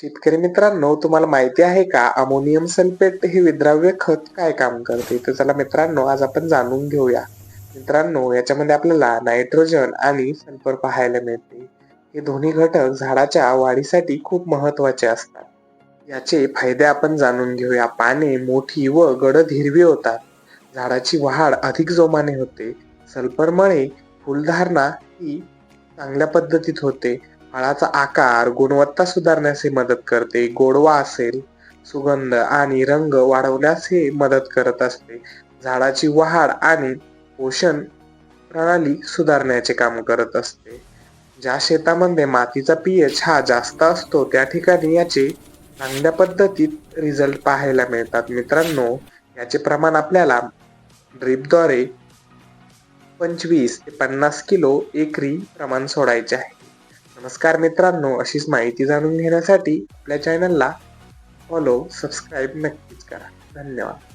शेतकरी मित्रांनो तुम्हाला माहिती आहे का अमोनियम सल्फेट हे विद्राव्य खत काय काम करते? तर चला मित्रांनो आज आपण जाणून घेऊया. मित्रांनो याच्यामध्ये आपल्याला नायट्रोजन आणि सल्फर पाहायला मिळते. हे दोन्ही घटक झाडाच्या वाढीसाठी खूप महत्त्वाचे असतात. याचे फायदे आपण जाणून घेऊया. पाने मोठी व गडद हिरवी होतात. झाडाची वाढ अधिक जोमाने होते. सल्फरमुळे फुलधारणा ही चांगल्या पद्धतीत होते. फळाचा आकार गुणवत्ता सुधारण्यास मदत करते. गोडवा असेल सुगंध आणि रंग वाढवण्यास हे मदत करत असते. झाडाची वाढ आणि पोषण प्रणाली सुधारण्याचे काम करत असते. ज्या शेतामध्ये मातीचा पीएच हा जास्त असतो त्या ठिकाणी याचे चांगल्या पद्धतीत रिझल्ट पाहायला मिळतात. मित्रांनो याचे प्रमाण आपल्याला ड्रीपद्वारे पंचवीस ते पन्नास किलो एकरी प्रमाण सोडायचे आहे. नमस्कार मित्रांनो अशीच माहिती जाणून घेण्यासाठी आपल्या चॅनलला फॉलो सबस्क्राईब नक्कीच करा. धन्यवाद.